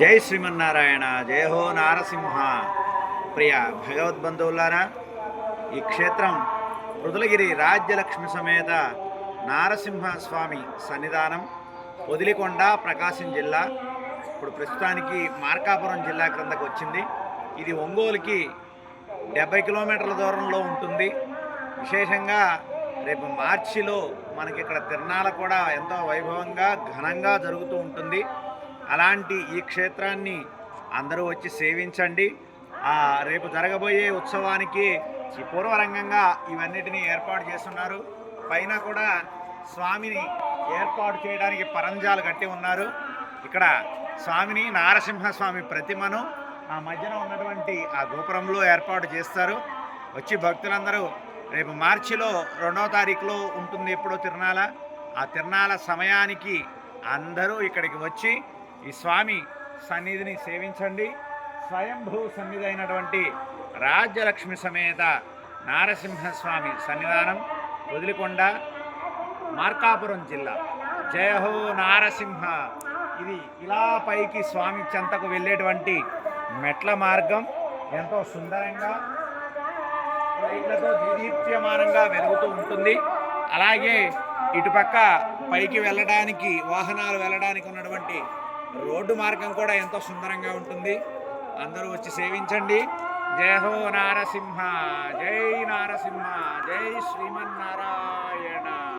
జై శ్రీమన్నారాయణ జయ హో నారసింహ. ప్రియ భగవద్బంధువులారా ఈ క్షేత్రం మృదులగిరి రాజ్యలక్ష్మి సమేత నారసింహ స్వామి సన్నిధానం పొదిలికొండ ప్రకాశం జిల్లా ఇప్పుడు ప్రస్తుతానికి మార్కాపురం జిల్లా క్రిందకు వచ్చింది. ఇది ఒంగోలుకి డెబ్బై కిలోమీటర్ల దూరంలో ఉంటుంది. విశేషంగా రేపు మార్చిలో మనకి ఇక్కడ తిరణాల కూడా ఎంతో వైభవంగా ఘనంగా జరుగుతూ ఉంటుంది. అలాంటి ఈ క్షేత్రాన్ని అందరూ వచ్చి సేవించండి. రేపు జరగబోయే ఉత్సవానికి ఈ పూర్వరంగంగా ఇవన్నిటినీ ఏర్పాటు చేస్తున్నారు. పైన కూడా స్వామిని ఏర్పాటు చేయడానికి పరంజాలు కట్టి ఉన్నారు. ఇక్కడ స్వామిని నారసింహస్వామి ప్రతిమను ఆ మధ్యన ఉన్నటువంటి ఆ గోపురంలో ఏర్పాటు చేస్తారు. వచ్చి భక్తులందరూ రేపు మార్చిలో రెండవ తారీఖులో ఉంటుంది ఎప్పుడో తిరునాల ఆ తిరణాల సమయానికి అందరూ ఇక్కడికి వచ్చి ఈ స్వామి సన్నిధిని సేవించండి. స్వయంభూ సన్నిధి అయినటువంటి రాజ్యలక్ష్మి సమేత నారసింహస్వామి సన్నిధానం వదిలికొండ మార్కాపురం జిల్లా. జయ హో నారసింహ. ఇది ఇలా పైకి స్వామి చెంతకు వెళ్ళేటువంటి మెట్ల మార్గం. ఎంతో సుందరంగా లైట్లతో దీదీప్యమానంగా వెలుగుతూ ఉంటుంది. అలాగే ఇటుపక్క పైకి వెళ్ళడానికి వాహనాలు వెళ్ళడానికి ఉన్నటువంటి రోడ్డు మార్గం కూడా ఎంతో సుందరంగా ఉంటుంది. అందరూ వచ్చి సేవించండి. జయ హో నారసింహ జై నారసింహ జై శ్రీమన్నారాయణ.